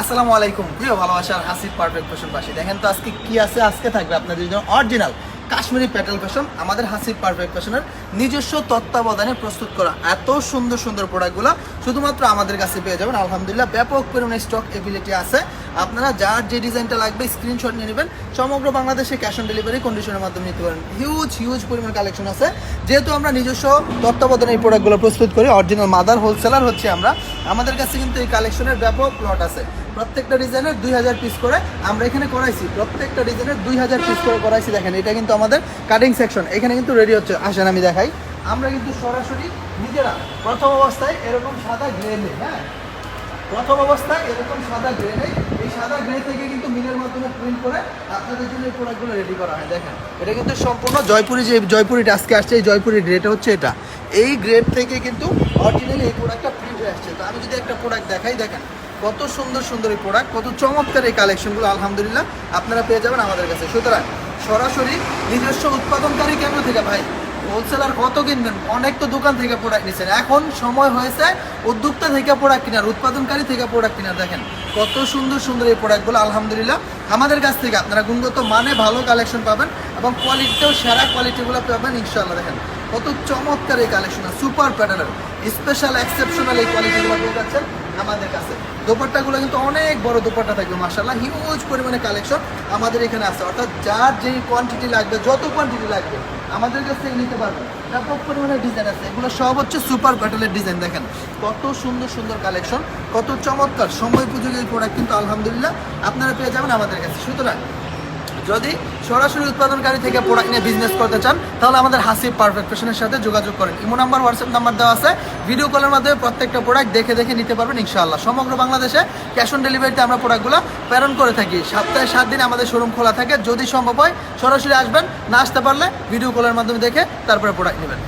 আসসালামু আলাইকুম। প্রিয় ভালোবাসার হাসির পারফেক্ট ফ্যাশন পাশে দেখেন তো আজকে কি আছে? আজকে থাকবে আপনাদের জন্য অরিজিনাল কাশ্মীরি প্যাটেল ফ্যাশন, আমাদের হাসির পারফেক্ট ফ্যাশনের নিজস্ব তত্ত্বাবধানে প্রস্তুত করা এত সুন্দর সুন্দর প্রোডাক্টগুলো শুধুমাত্র আমাদের কাছে পেয়ে যাবেন। আলহামদুলিল্লাহ, ব্যাপক পরিমাণে স্টক এবিলিটি আছে। আপনারা যার যে ডিজাইনটা লাগবে স্ক্রিনশট নিয়ে নেবেন। সমগ্র বাংলাদেশে ক্যাশ অন ডেলিভারি কন্ডিশনের মাধ্যমে নিতে পারেন। হিউজ হিউজ পরিমাণ কালেকশন আছে। যেহেতু আমরা নিজস্ব তত্ত্বাবধানে এই প্রোডাক্টগুলো প্রস্তুত করি অরিজিনাল মাদার হোলসেলার হচ্ছে আমরা, আমাদের কাছে কিন্তু এই কালেকশনের ব্যাপক লট আছে। প্রত্যেকটা ডিজাইনের দুই হাজার পিস করে আমরা এখানে করাইছি। প্রত্যেকটা ডিজাইনের দুই হাজার পিস করে করাইছি, দেখেন, এটা কিন্তু আমাদের কাটিং সেকশন এখানে কিন্তু রেডি হচ্ছে। আসেন, আমি দেখাই। আমরা কিন্তু সরাসরি নিজেরা প্রথম অবস্থায় এরকম সাদা গ্রে হ্যাঁ? প্রথম অবস্থায় এরকম সাদা গ্রে নেই। এই সাদা গ্রে থেকে কিন্তু মিলের মাধ্যমে প্রিন্ট করে আপনাদের জন্য এই প্রোডাক্টগুলো রেডি করা হয়। দেখেন, এটা কিন্তু সম্পূর্ণ জয়পুরি যে জয়পুরিটা আজকে আসছে, এই জয়পুরি গ্রেটা হচ্ছে এটা। এই গ্রেড থেকে কিন্তু অরিজিনালি এই প্রোডাক্টটা প্রিন্ট হয়ে আসছে। তো আমি যদি একটা প্রোডাক্ট দেখাই, দেখেন, কত সুন্দর সুন্দর এই প্রোডাক্ট কত চমৎকার এই কালেকশনগুলো আলহামদুলিল্লাহ, আপনারা পেয়ে যাবেন আমাদের কাছে। সুতরাং সরাসরি নিজস্ব উৎপাদনকারী কেন্দ্র থেকে, ভাই হোলসেলার কত কিনবেন? অনেক তো দোকান থেকে প্রোডাক্ট নিচ্ছেন এখন সময় হয়েছে উদ্যোক্তা থেকে প্রোডাক্ট কেনার, উৎপাদনকারী থেকে প্রোডাক্ট কেনার। দেখেন, কত সুন্দর সুন্দর এই প্রোডাক্টগুলো আলহামদুলিল্লাহ। আমাদের কাছ থেকে আপনারা গুণগত মানে ভালো কালেকশন পাবেন এবং কোয়ালিটিতেও সেরা কোয়ালিটিগুলো পাবেন ইনশাল্লাহ দেখেন, কত চমৎকার এই কালেকশন সুপার প্যাটার্নের স্পেশাল এক্সেপশনাল এই কোয়ালিটিগুলো পেয়ে যাচ্ছেন আমাদের কাছে। দোপাট্টাগুলো কিন্তু অনেক বড় দোপাট্টা থাকবে মাসাল্লাহ হিউজ পরিমাণে কালেকশন আমাদের এখানে আছে। অর্থাৎ যার যেই কোয়ান্টিটি লাগবে, যত কোয়ান্টিটি লাগবে আমাদের কাছে নিতে পারবেন ব্যাপক পরিমাণে ডিজাইন আছে। এগুলো সব হচ্ছে সুপার ব্যাটেলের ডিজাইন দেখেন। কত সুন্দর সুন্দর কালেকশন কত চমৎকার। সময় উপযোগী প্রোডাক্ট কিন্তু আলহামদুলিল্লাহ আপনারা পেয়ে যাবেন আমাদের কাছে। সুতরাং যদি সরাসরি উৎপাদনকারী থেকে প্রোডাক্ট নিয়ে বিজনেস করতে চান, তাহলে আমাদের হাসিব পারফেক্ট ফ্যাশনের সাথে যোগাযোগ করেন। ইমো নাম্বার হোয়াটসঅ্যাপ নাম্বার দেওয়া আছে। ভিডিও কলের মাধ্যমে প্রত্যেকটা প্রোডাক্ট দেখে দেখে নিতে পারবেন ইনশাআল্লাহ। সমগ্র বাংলাদেশে ক্যাশ অন ডেলিভারিতে আমরা প্রোডাক্টগুলো প্রেরণ করে থাকি। সপ্তাহে সাত দিন আমাদের শোরুম খোলা থাকে। যদি সম্ভব হয়, সরাসরি আসবেন, না আসতে পারলে ভিডিও কলের মাধ্যমে দেখে তারপরে প্রোডাক্ট নেবেন।